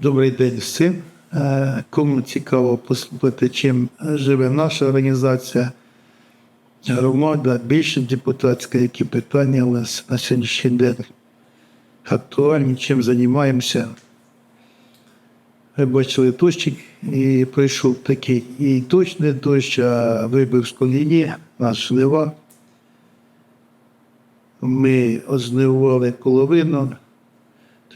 Добрий день всім. Е, Кому цікаво послухати, чим живе наша організація, громада, більше депутатська, які питання у нас на сьогоднішній день актуальні, чим займаємося. Ви бачили дощик, і прийшов такий і не дощ, а вибив з колії наш лива. Ми озливували половину.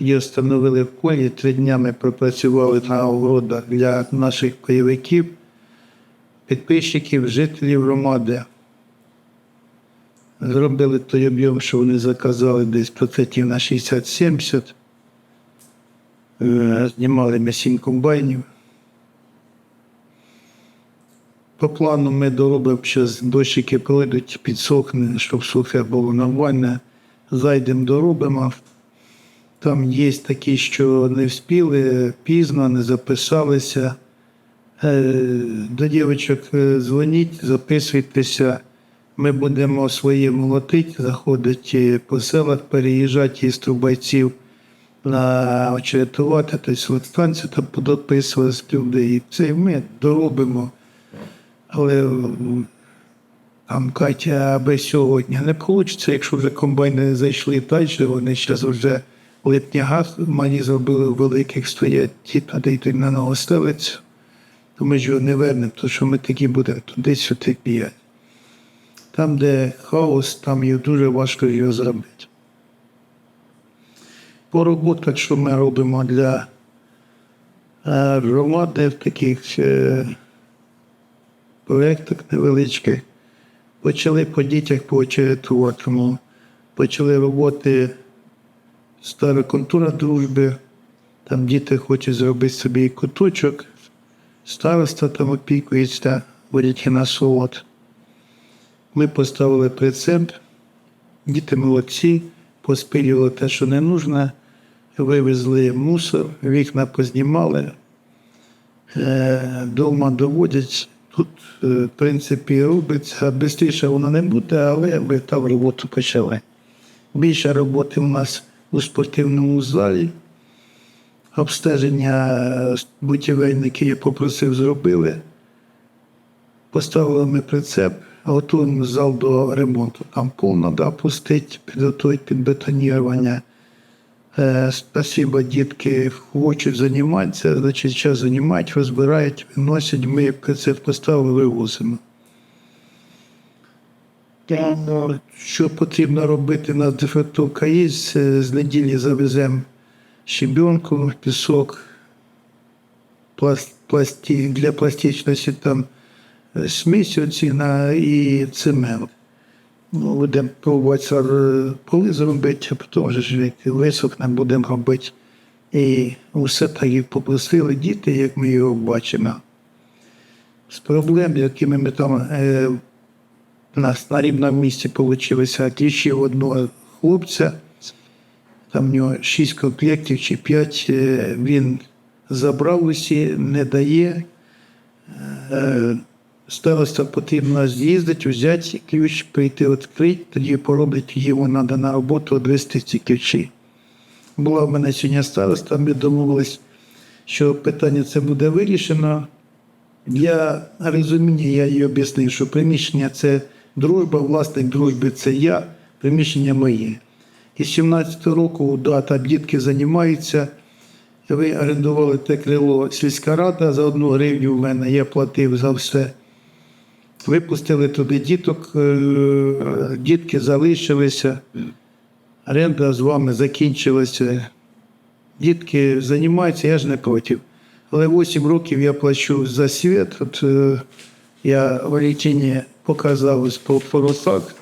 Тоді встановили в полі, три дня ми пропрацювали на огородах для наших пайовиків, підписчиків, жителів громади. Зробили той об'єм, що вони заказали десь процентів на 60-70. Е, Знімали ми сім комбайнів. По плану ми доробимо, що дощики пройдуть, підсохне, щоб сухе було нормально. Зайдемо, доробимо. Там є такі, що не вспіли, пізно, не записалися. Е, До дівчаток е, дзвоніть, записуйтеся. Ми будемо свої молотити, заходити по селах, переїжджати із трубайців на очеретувати, тобто станцію там подописувалися люди. І це ми доробимо. Але там Катя, аби сьогодні не вийде, якщо вже комбайни зайшли далі, вони зараз вже липня газ мені зробили великих стоять, ті туди йдуть на ставиться, то ми ж його не вернемо, тому що ми такі будемо туди-сюди п'ять. Там, де хаос, там його дуже важко його зробити. По роботах, що ми робимо для е, громади в таких е, проєктах невеличких, почали по дітях по очеретуватому, почали роботи стара контура дружби. Там діти хочуть зробити собі куточок, староста там опікується, водять на солод. Ми поставили прицеп, діти молодці, поспилювали те, що не нужно, вивезли мусор, вікна познімали, Е, дома доводять. Тут, е, в принципі, робиться. Бистріше воно не буде, але ми там роботу почали. Більше роботи у нас у спортивному залі. Обстеження будівельники я попросив зробили. Поставили ми прицеп, готуємо зал до ремонту. Там повно да, пустить, підготують під бетонірування. Е, Спасибо, дітки хочуть займатися, значить час займають, розбирають, виносять, ми прицеп поставили, вивозимо. Е, Що потрібно робити на дефектовка є, з з неділі завеземо щебенку, пісок, пласт, пласті, для пластичності там е, смесь оціна і цемент. Ну, будемо пробувати поли зробити, а потім вже як висохне, будемо робити. І усе так і попросили діти, як ми його бачимо. З проблем, якими ми там е, у нас на рівному місці вийшло ще одного хлопця. Там в нього шість комплектів чи п'ять. е, Він забрав усі, не дає. Е, Староста потрібно з'їздити, взяти ключ, прийти відкрити, тоді пороблять йому треба на роботу відвести ці ключі. Була в мене сьогодні староста, ми домовились, що питання це буде вирішено. Для розуміння я їй об'яснив, що приміщення це дружба, власник дружби це я, приміщення моє. Із 17 року да, там дітки займаються. Ви орендували те крило сільська рада за одну гривню в мене, я платив за все. Випустили туди діток, е, дітки залишилися, оренда з вами закінчилася. Дітки займаються, я ж не проти. Але 8 років я плачу за світ. От, е, я в Валентині показав по поросах.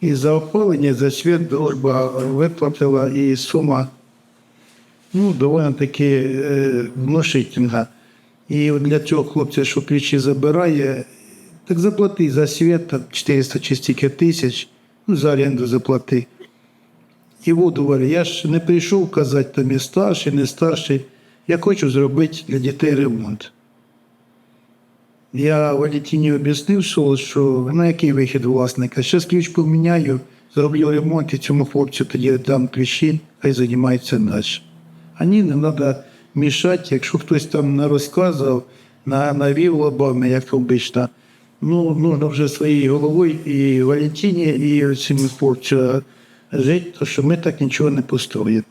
І за опалення, за світ виплатила і сума ну, доволі таки е, внушительна. І для цього хлопця, що ключі забирає, так заплати за світ там 400 чи стільки тисяч, ну, за оренду заплати. І воду варю. Я ж не прийшов казати, там я старший, не старший. Я хочу зробити для дітей ремонт. Я Валентині об'яснив, що, на який вихід власника. Зараз ключ поміняю, зроблю ремонт і цьому хлопцю тоді дам ключі, хай займається далі. А ні, не треба мішати, якщо хтось там не розказував, на, навів лобами, як обично. Ну, нужно вже своєю головою і Валентині, і цим порча жити, то що ми так нічого не построїмо.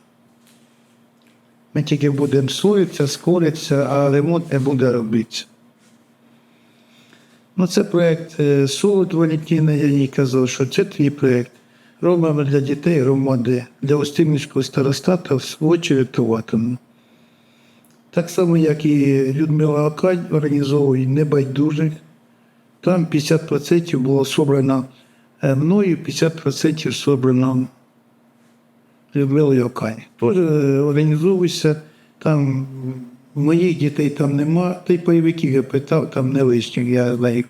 Ми тільки будемо слоїтися, скоритися, а ремонт не буде робитися. Ну, це проєкт е, Солод Валентина, я їй казав, що це твій проєкт. Робимо для дітей громади, для Остимівського старостата в очередуватиму. Так само, як і Людмила Окань організовує небайдужих. Там 50% було собрано е, мною, 50% собрано Людмилою Окань. Теж е, організовуюся, там моїх дітей там нема, та й пайовиків я питав, там не лишніх. Я знаю,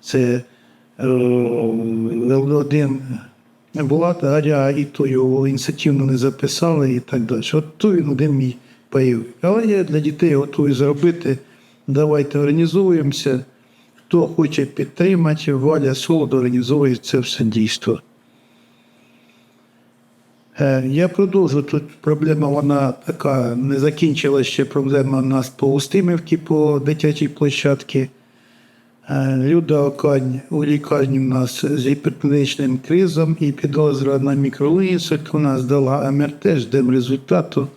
це е, один була Аря, і то його ініціативно не записали і так далі. От то він один мій пайовик. Але я для дітей готовий зробити. Давайте організуємося. Хто хоче підтримати, Валя Солод організовує це все дійство. Е, Я продовжу. Тут проблема, вона така не закінчила ще проблема у нас по Устимівці, по дитячій площадці. Е, Люда Окань у лікарні у нас з гіпертонічним кризом і підозра на мікроінсульт. Вона здала МРТ, ждемо результату.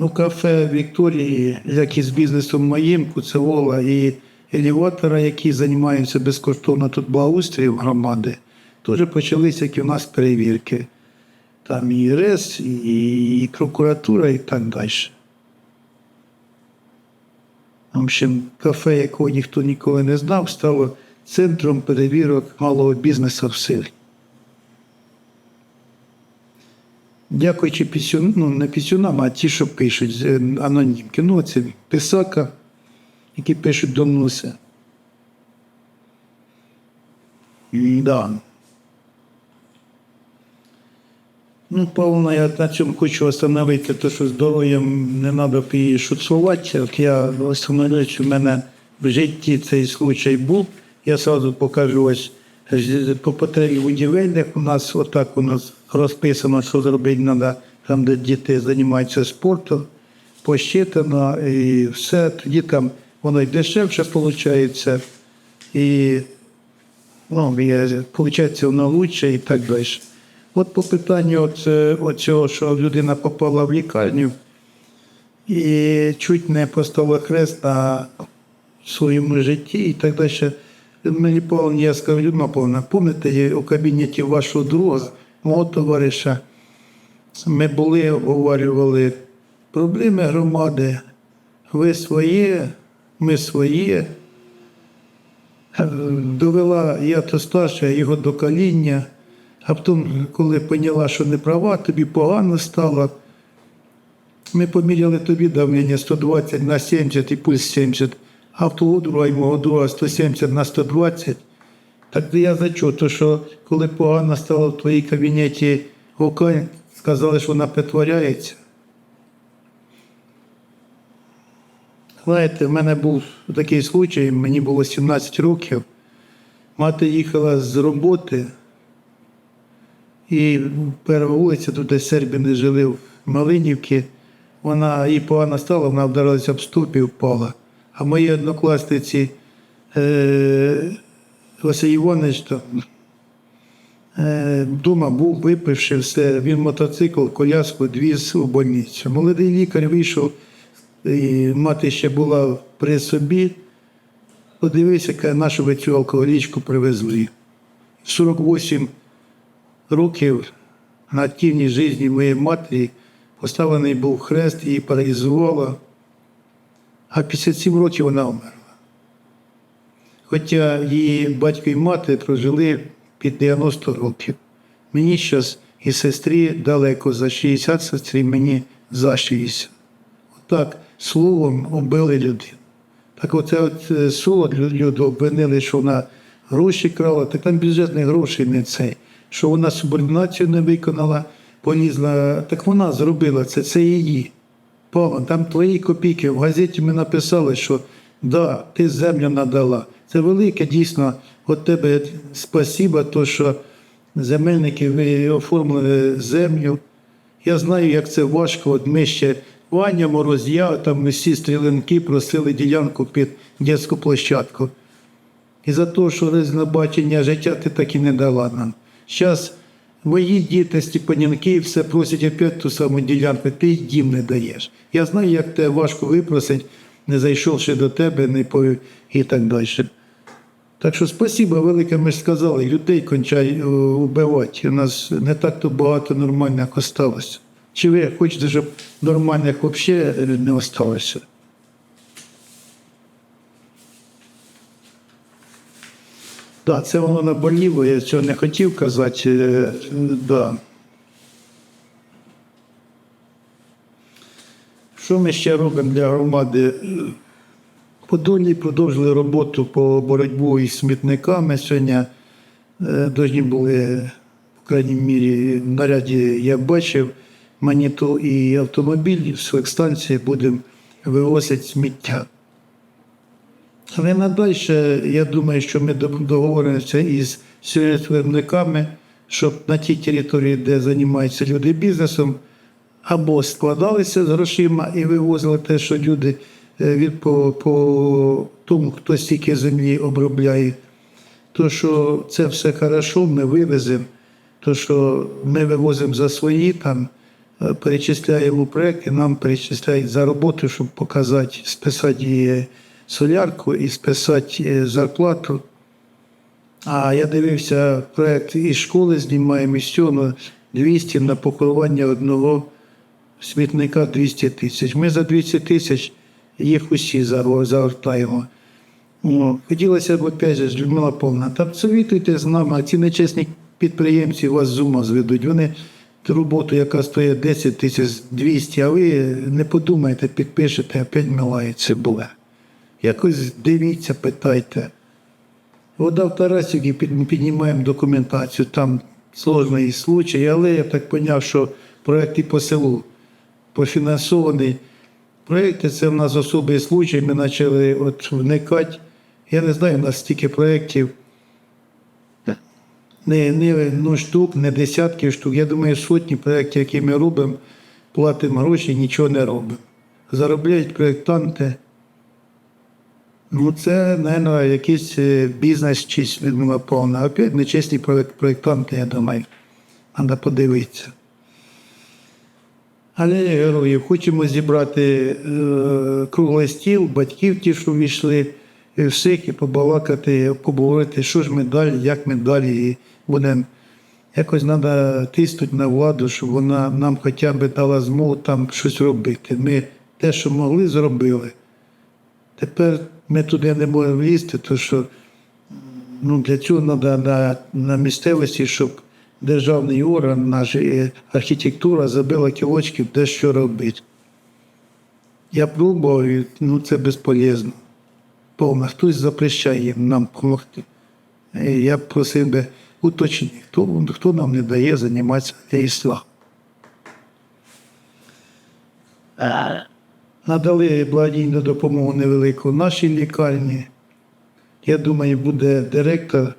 У кафе Вікторії, як і з бізнесом моїм, Куцевола і елеватора, які займаються безкоштовно тут благоустрієм громади, теж почалися як і у нас перевірки. Там і РЕС, і, і прокуратура, і так далі. В общем, кафе, якого ніхто ніколи не знав, стало центром перевірок малого бізнесу в селі. Дякуючи пісюн, ну не пісюнам, а ті, що пишуть е, анонімки. Ну, це писака, які пишуть до носа. Да. Ну, Павловна, я на цьому хочу остановити, те, що здоров'ям не треба її шуцувати. От я остановлюю, що в мене в житті цей случай був. Я одразу покажу ось по потребі будівельних. У нас отак у нас розписано, що зробити треба там, де діти займаються спортом, посчитано і все. Тоді там воно й дешевше виходить. І ну, виходить, воно лучше і так далі. От по питанню от, от цього, що людина попала в лікарню і чуть не поставила хрест на своєму житті і так далі. Мені Павловна, я Людмила Павловна, пам'ятаєте, у кабінеті вашого друга, мого товариша, ми були, обговорювали проблеми громади. Ви своє, ми своє. Довела я то старша його до каління, а потім, коли поняла, що не права, тобі погано стало. Ми поміряли тобі давлення 120 на 70 і пульс 70, а в того друга і мого друга 170 на 120. Так я за? То що коли погано стало в твоїй кабінеті окань, сказали, що вона притворяється. Знаєте, в мене був такий случай, мені було 17 років. Мати їхала з роботи, і перша вулиця, тут де сербини жили в Малинівці, вона їй погано стала, вона вдарилася об стовп і впала. А мої однокласниці е, Василь Іванович там, е, вдома був, випивши все, він мотоцикл, коляску двіз у больницю. Молодий лікар вийшов, і мати ще була при собі. Подивися, нашу ви цю алкоголічку привезли. 48 років на активній житті моєї матері поставлений був хрест, її паралізувало, а 57 років вона вмерла. Хоча її батько і мати прожили під 90 років. Мені зараз і сестрі далеко за 60, сестрі мені за 60. Отак словом убили людину. Так оце от е, слово люди обвинили, що вона гроші крала, так там бюджетних грошей не цей. Що вона субординацію не виконала, полізла. Так вона зробила це, це її. Там твої копійки. В газеті ми написали, що да, ти землю надала. Це велике дійсно от тебе спасіба, то що земельники ви оформили землю. Я знаю, як це важко. От ми ще Ваня Мороз, я там всі стрілянки просили ділянку під дитячу площадку. І за те, що різнобачення життя ти так і не дала нам. Зараз мої діти, степанянки, все просять опять ту саму ділянку, ти їм не даєш. Я знаю, як тебе важко випросить, не зайшовши до тебе, не по... і так далі. Так що спасибо велике, ми ж сказали, людей кончай е, убивати. У нас не так то багато нормальних осталося. Чи ви хочете, щоб нормальних взагалі не осталося? Так, це воно наболіло, я цього не хотів казати. е, Да. Що ми ще робимо для громади? Подолі продовжили роботу по боротьбу із смітниками. Сьогодні е, повинні були, в крайній мірі, в наряді я бачив, маніту і автомобіль з станції будемо вивозити сміття. Але надалі, я думаю, що ми договоримося із виробниками, щоб на тій території, де займаються люди бізнесом, або складалися з грошима і вивозили те, що люди е, від по, по тому, хто стільки землі обробляє. То, що це все хорошо, ми вивеземо. То, що ми вивозимо за свої, там е, перечисляємо проєкти, нам перечисляють за роботу, щоб показати, списати її солярку і списати е, зарплату. А я дивився проєкт із школи, знімаємо із цього 200 на поховання одного смітника 200 тисяч. Ми за 200 тисяч їх усі за- загортаємо. О, Хотілося б, опять же, Людмила Павловна, та совітуйте з нами, а ці нечесні підприємці вас з ума зведуть. Вони ту роботу, яка стоїть 10 тисяч 200, а ви не подумайте, підпишете, опять милається буде. Якось дивіться, питайте. Вода в Тарасівці під- піднімаємо документацію, там сложний случай, але я так зрозумів, що проєкт і по селу профінансований. Проєкти це в нас особий случай, ми почали от вникати. Я не знаю, у нас стільки проєктів. Не, не ну, штук, не десятки штук. Я думаю, сотні проєктів, які ми робимо, платимо гроші, нічого не робимо. Заробляють проєктанти. Ну, це, мабуть, якийсь е, бізнес чись відмова повна. Опять нечесні проєкт- проєктанти, я думаю. Треба подивитися. Але я говорю, хочемо зібрати е, круглий стіл, батьків ті, що війшли, і всіх, і побалакати, поговорити, що ж ми далі, як ми далі будемо. Якось треба тиснути на владу, щоб вона нам хоча б дала змогу там щось робити. Ми те, що могли, зробили. Тепер ми туди не можемо влізти, тому що ну, для цього треба на, на місцевості, щоб державний орган, наша архітектура забила кілочків, де що робити. Я пробував, і, ну це безполезно. Повно. Хтось запрещає нам допомогти. Я просив би уточнити, хто, хто нам не дає займатися ісламом. Надали благодійну допомогу невелику нашій лікарні. Я думаю, буде директор,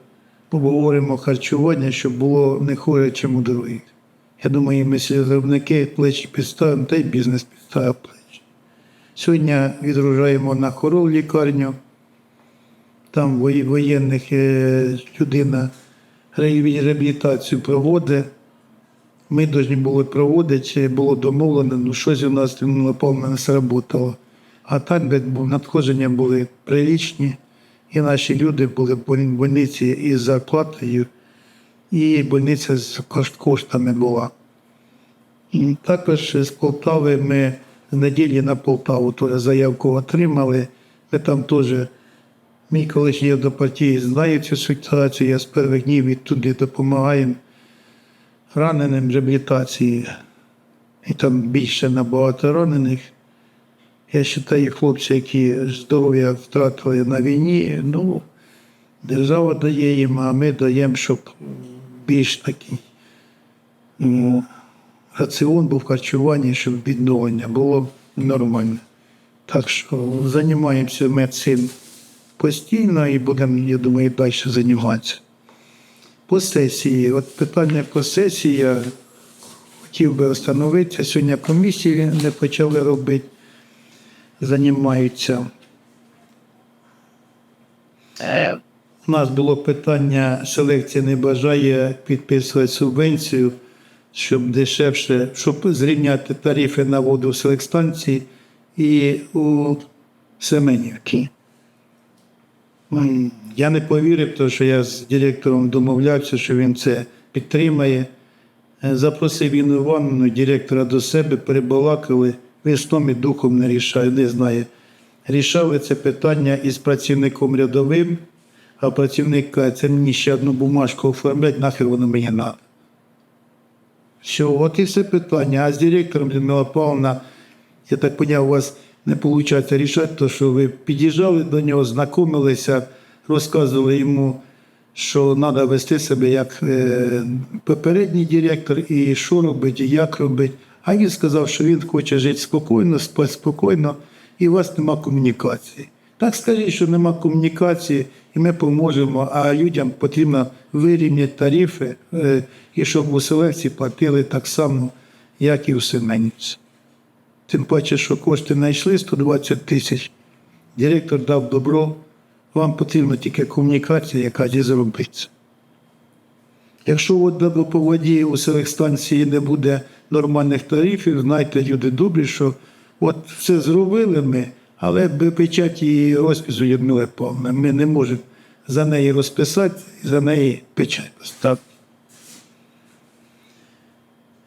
обговоримо харчування, щоб було не хуже, чим у других. Я думаю, ми виробники плечі підставимо, та й бізнес підставив плечі. Сьогодні відгружаємо на хорол лікарню. Там воєнних е, людина реабілітацію проводить. Ми повинні були проводити, було домовлено, ну щось у нас наповно не сработало. А так надходження були прилічні, і наші люди були в боль- больниці із зарплатою, і больниця з коштами була. І Також з Полтави ми з неділі на Полтаву теж заявку отримали. Ми там теж, мій колишній до партії знає цю ситуацію, я з перших днів відтуди допомагаємо раненим реабілітації. І там більше набагато ранених. Я вважаю, хлопці, які здоров'я втратили на війні, ну, держава дає їм, а ми даємо, щоб більш такий м, раціон був харчування, щоб відновлення було нормально. Так що займаємося ми цим постійно і будемо, я думаю, далі займатися. По сесії, от питання по сесії, я хотів би встановитися. Сьогодні комісії не почали робити, займаються. У нас було питання, селекція не бажає підписувати субвенцію, щоб дешевше, щоб зрівняти тарифи на воду в селекстанції і у Семенівці. М, Я не повірив, тому що я з директором домовлявся, що він це підтримає. Е, Запросив Інну Івановну, директора до себе, перебалакали. Він сном і духом не рішає, не знає. Рішали це питання із працівником рядовим, а працівник каже, це мені ще одну бумажку оформлять, нахер воно мені треба. Все, от і все питання. А з директором Людмила Павловна, я так поняв, у вас не виходить рішати, то що ви під'їжджали до нього, знайомилися, розказували йому, що треба вести себе як е, попередній директор, і що робити, і як робити. А він сказав, що він хоче жити спокійно, спати спокійно, і у вас нема комунікації. Так скажіть, що нема комунікації, і ми поможемо, а людям потрібно вирівняти тарифи, е, і щоб у селекції платили так само, як і у Семенівці. Тим паче, що кошти знайшли 120 тисяч. Директор дав добро, вам потрібна тільки комунікація, яка зі зробиться. Якщо от до по воді у селих станції не буде нормальних тарифів, знайте, люди добрі, що от все зробили ми, але печаті і розпису Людмили Павловни ми не можемо за неї розписати, за неї печать поставити.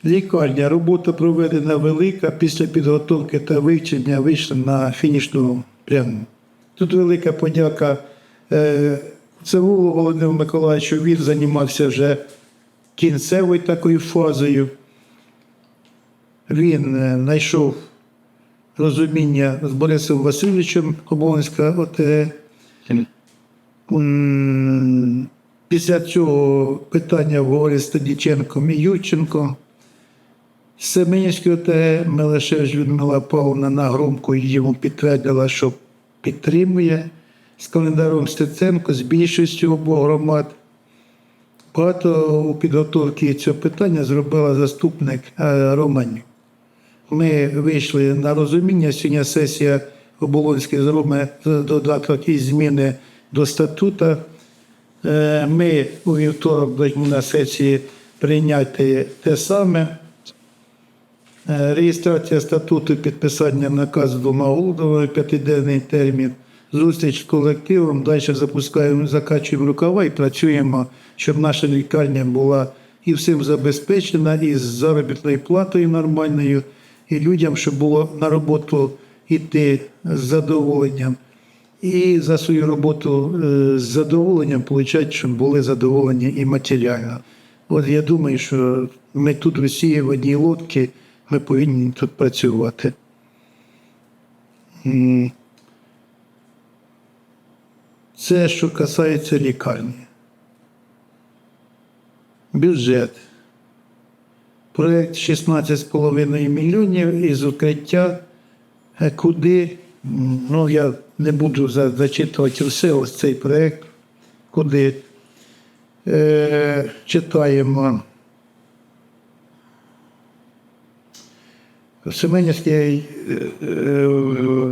Лікарня. Робота проведена велика. Після підготовки та вивчення вийшла на фінішну пряму. Тут велика подяка е, Цевулу Володимиру Миколаївичу. Він займався вже кінцевою такою фазою. Він е, знайшов розуміння з Борисом Васильовичем Оболонська ОТГ. Після цього питання говорить з Тадіченком і Юченко. Семенівський ОТГ Мелешевич Людмила Павловна на громку йому підтвердила, що підтримує з календаром Стеценко, з більшістю обох громад. Багато у підготовці цього питання зробила заступник е, Романів. Ми вийшли на розуміння. Сьогодні сесія Оболонської зробить додаток і зміни до статуту. Е, Ми у вівторок на сесії прийняти те саме. Е, Реєстрація статуту, підписання наказу двома угодами, п'ятиденний термін, зустріч з колективом. Далі запускаємо, закачуємо рукава і працюємо, щоб наша лікарня була і всім забезпечена, і з заробітною платою нормальною, і людям, щоб було на роботу йти з задоволенням. І за свою роботу е, з задоволенням получать, щоб були задоволені і матеріально. От я думаю, що ми тут в Росії в одній лодці, ми повинні тут працювати. Це що касається лікарні. Бюджет. Проєкт 16,5 мільйонів із укриття. Е, Куди? Ну, я не буду зачитувати все, ось цей проєкт. Куди е, читаємо. Семенівський е, е,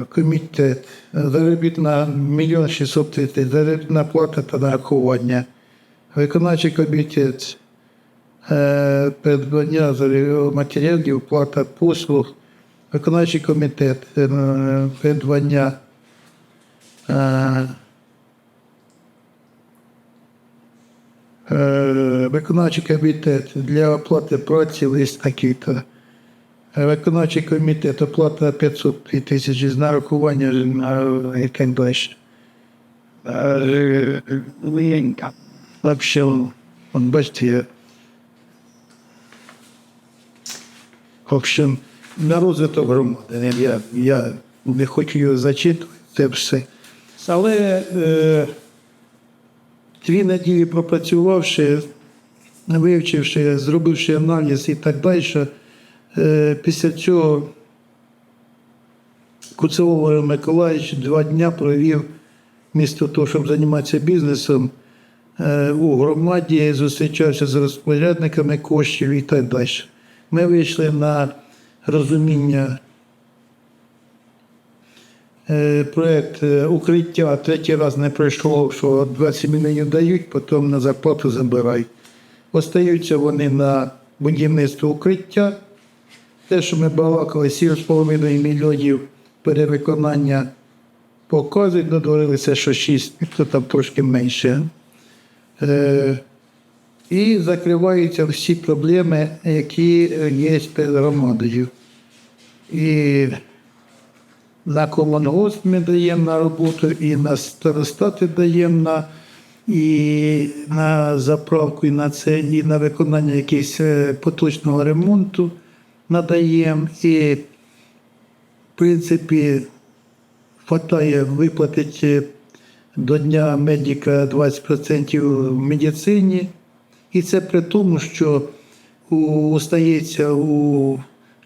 комітет, заробітна мільйон 600 тисяч, заробітна плата та нарахування. Виконавчий комітет, е, придбання матеріалів, плата послуг. Виконавчий комітет, придбання виконавчий комітет для оплати праці лист такий-то. Виконавчий комітет оплата 500 тисяч з нарахування е, яке далі. От бачите. В общем, на розвиток громади. Я, я не хочу його зачитувати, це все. Але е, дві неділі пропрацювавши, вивчивши, зробивши аналіз і так далі, після цього Куцелов Володимир Миколаївич два дні провів місто того, щоб займатися бізнесом е, у громаді, зустрічався з розпорядниками коштів і так далі. Ми вийшли на розуміння Е, Проект е, укриття третій раз не пройшло, що 20 мільйонів дають, потім на зарплату забирають. Остаються вони на будівництво укриття. Те, що ми балакали, 7,5 мільйонів перевиконання показують, додавалися, що 6, то там трошки менше. Е, і закриваються всі проблеми, які є перед громадою. І на комунгосп ми даємо на роботу, і на старостати даємо на, і на заправку, і на це, і на виконання якогось е, поточного ремонту надаємо. І, в принципі, хватає виплатити до Дня медика 20% в медицині. І це при тому, що у, стається у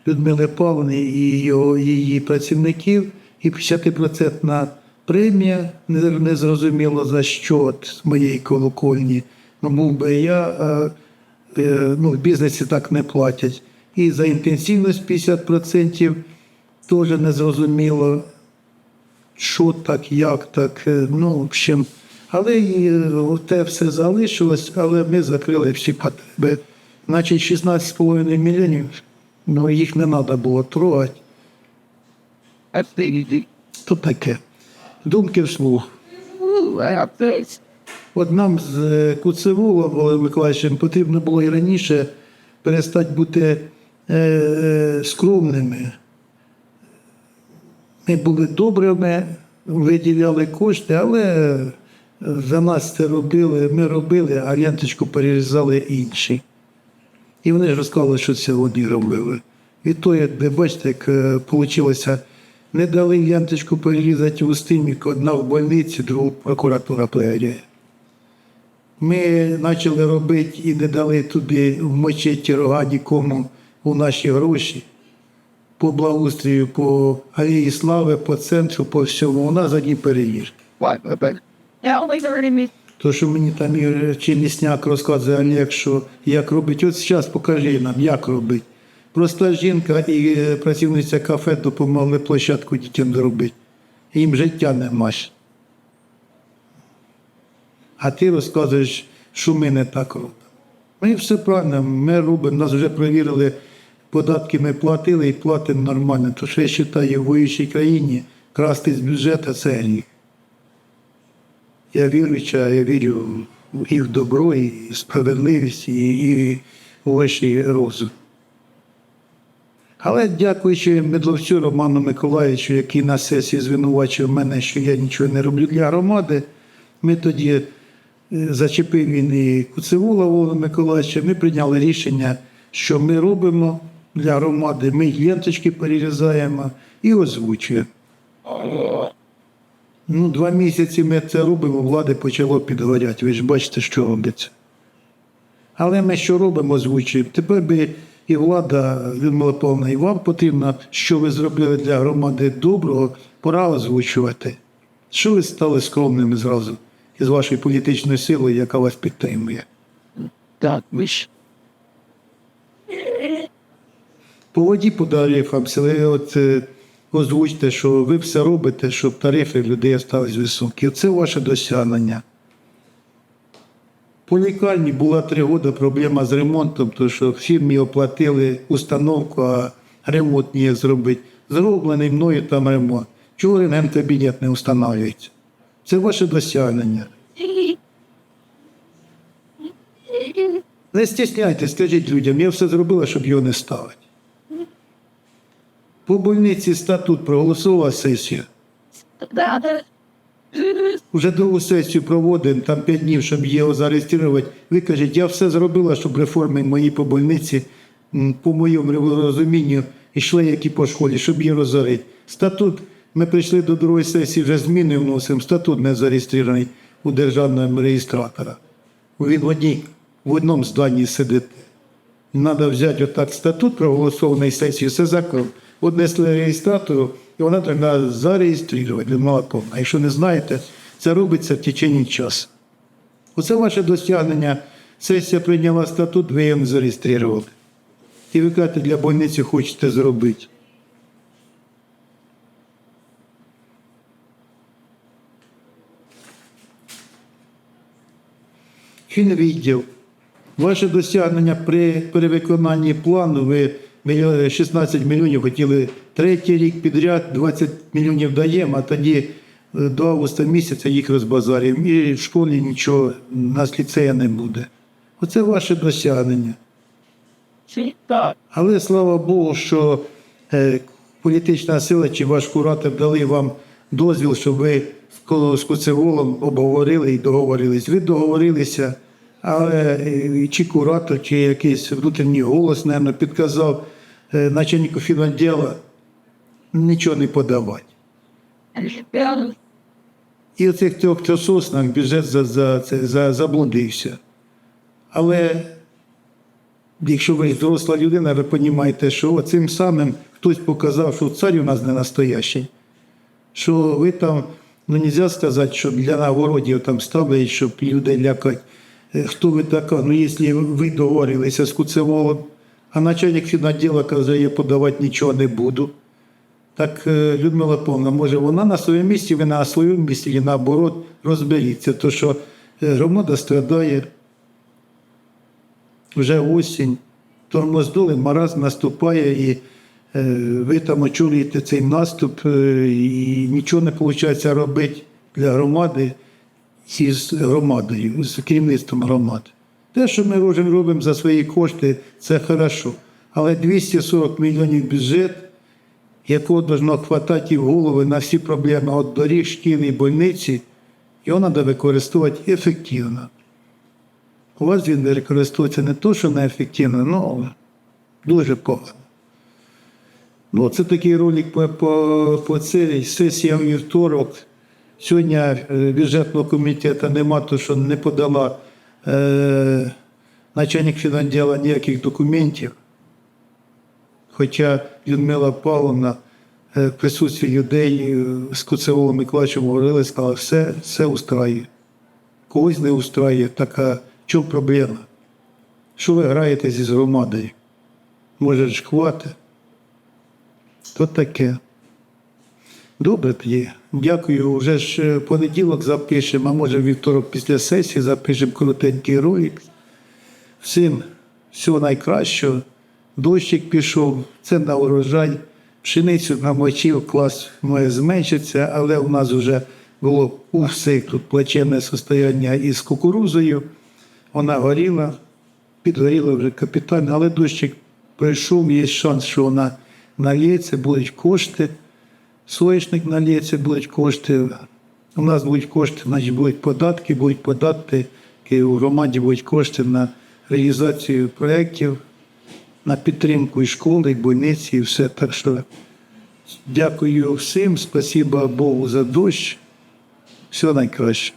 Людмили Павловни і його, її працівників, і 50% премія, не, зрозуміло за що з моєї колокольні. Ну, був би я, а, е, ну, в бізнесі так не платять. І за інтенсивність 50% теж не зрозуміло, що так, як так. е, Ну, в общем, але і, е, те все залишилось, але ми закрили всі потреби. Значить, 16,5 мільйонів, ну їх не треба було трогати. То таке. Думки вслух. От нам з е, Куцеволом Миколаївичем потрібно було і раніше перестати бути скромними. Ми були добрими, виділяли кошти, але за нас це робили, ми робили, а ленточку перерізали інші. І вони ж розказали, що це вони робили. І то, як ви бачите, як вийшло, не дали ленточку перерізати у стимік, одна в больниці, другу прокуратура перевіряє. Ми почали робити і не дали туди вмочити рога нікому у наші гроші. По благоустрою, по алеї слави, по центру, по всьому. У нас одні переїжджі. То, що мені там Ігор чи місняк розказує Олег, що як робить, от зараз покажи нам, як робить. Проста жінка і е, працівниця кафе допомогли площадку дітям зробити. Їм життя нема. А ти розказуєш, що ми не так робимо. Ми все правильно, ми робимо, нас вже перевірили, податки ми платили і платимо нормально. То що я вважаю, в воюючій країні красти з бюджету це гріх. Я віруюча, я вірю і в добро, і в справедливість, і, і у вашій розум. Але дякуючи Медловцю Роману Миколаївичу, який на сесії звинувачив мене, що я нічого не роблю для громади, ми тоді е, зачепив він і Куцевула Володимира Миколаївича, ми прийняли рішення, що ми робимо для громади, ми ленточки перерізаємо і озвучуємо. Ну, два місяці ми це робимо, влади почало підгоряти. Ви ж бачите, що робиться. Але ми що робимо, озвучуємо. Тепер би і влада, Людмила Павловна, і вам потрібно, що ви зробили для громади доброго, пора озвучувати. Що ви стали скромними зразу із вашою політичною силою, яка вас підтримує? Так, ви ж. По воді по тарифам, ви от, е, озвучте, що ви все робите, щоб тарифи людей стали високі. Це ваше досягнення. По лікарні була три роки проблема з ремонтом, тому що фірмі оплатили установку, а ремонт ніяк зробити. Зроблений мною там ремонт. Чого рентгенкабінет не встановлюється? Це ваше досягнення. Не стісняйтесь, скажіть людям, я все зробила, щоб його не ставити. По больниці статут проголосувала сесія. Уже другу сесію проводимо, там 5 днів, щоб його зареєструвати. Ви кажете, я все зробила, щоб реформи мої по больниці, по моєму розумінню, йшли як і по школі, щоб її розорити. Статут, ми прийшли до другої сесії, вже зміни вносимо, статут не зареєстрований у державного реєстратора. Він в, одній, в одному зданні сидить. Треба взяти отак статут, проголосований сесією, все закон, однесли реєстратору, і вона треба зареєструвати. Повна. А якщо не знаєте, це робиться в течение часу. Оце ваше досягнення. Сесія прийняла статут, ви його не зареєстрували. І ви кажете, для больниці хочете зробити. Фінвідділ. Ваше досягнення при перевиконанні плану, ви 16 мільйонів хотіли третій рік підряд, 20 мільйонів даємо, а тоді е, до августа місяця їх розбазарюємо. І в школі нічого, у нас ліцея не буде. Оце ваше досягнення. Так? Але слава Богу, що е, політична сила чи ваш куратор дали вам дозвіл, щоб ви з Куцеволом обговорили і договорились. Ви договорилися, але е, чи куратор, чи якийсь внутрішній голос, напевно, підказав е, начальнику фінвідділу нічого не подавати. І оцих трьох трьохсоснах бюджет за, за, за, заблудився. Але якщо ви доросла людина, ви розумієте, що цим самим хтось показав, що цар у нас не настоящий. Що ви там, ну не можна сказати, що для нагородів там ставлять, щоб людей лякати. Е, Хто ви така? Ну, якщо ви договорилися з Куцеволом, а начальник фіноділа каже, я подавати нічого не буду. Так, е, Людмила Павловна, може вона на своєму місці, ви на своєму місці, і наоборот, розберіться. То що е, громада страдає, вже осінь, тормоздули, мараз наступає, і е, ви там очолюєте цей наступ, і нічого не виходить робити для громади із громадою, з керівництвом громади. Те, що ми робимо, робимо за свої кошти, це хорошо. Але 240 мільйонів бюджет якого должно хватати в голови на всі проблеми від доріг, шкіл і больниці, його треба використовувати ефективно. У вас він використовується не то, що неефективно, але дуже погано. Ну, це такий ролик по, по, по цій сесії вівторок. Сьогодні е, бюджетного комітету нема, то що не подала е, начальник фінанділа ніяких документів. Хоча Людмила Павловна е, в присутстві людей е, з Куцеволом Миколаївичем говорили, сказала, все, все устраює. Когось не устраює, так а чому проблема? Що ви граєте зі громадою? Може ж хватить? То таке. Добре тоді. Дякую. Вже ж е, понеділок запишемо, а може вівторок після сесії запишемо коротенький ролик. Всім всього найкращого. Дощик пішов, це на урожай. Пшеницю намочив, клас має зменшиться, але у нас вже було у всіх тут плачевне состояння із кукурузою. Вона горіла, підгоріла вже капітально, але дощик прийшов, є шанс, що вона налється, будуть кошти. Соєшник наліється, будуть кошти. У нас будуть кошти, значить будуть податки, будуть податки, у громаді будуть кошти на реалізацію проєктів, на підтримку і школи, і больниці, і все. Так що дякую всім, спасіба Богу за дощ. Всього найкраще.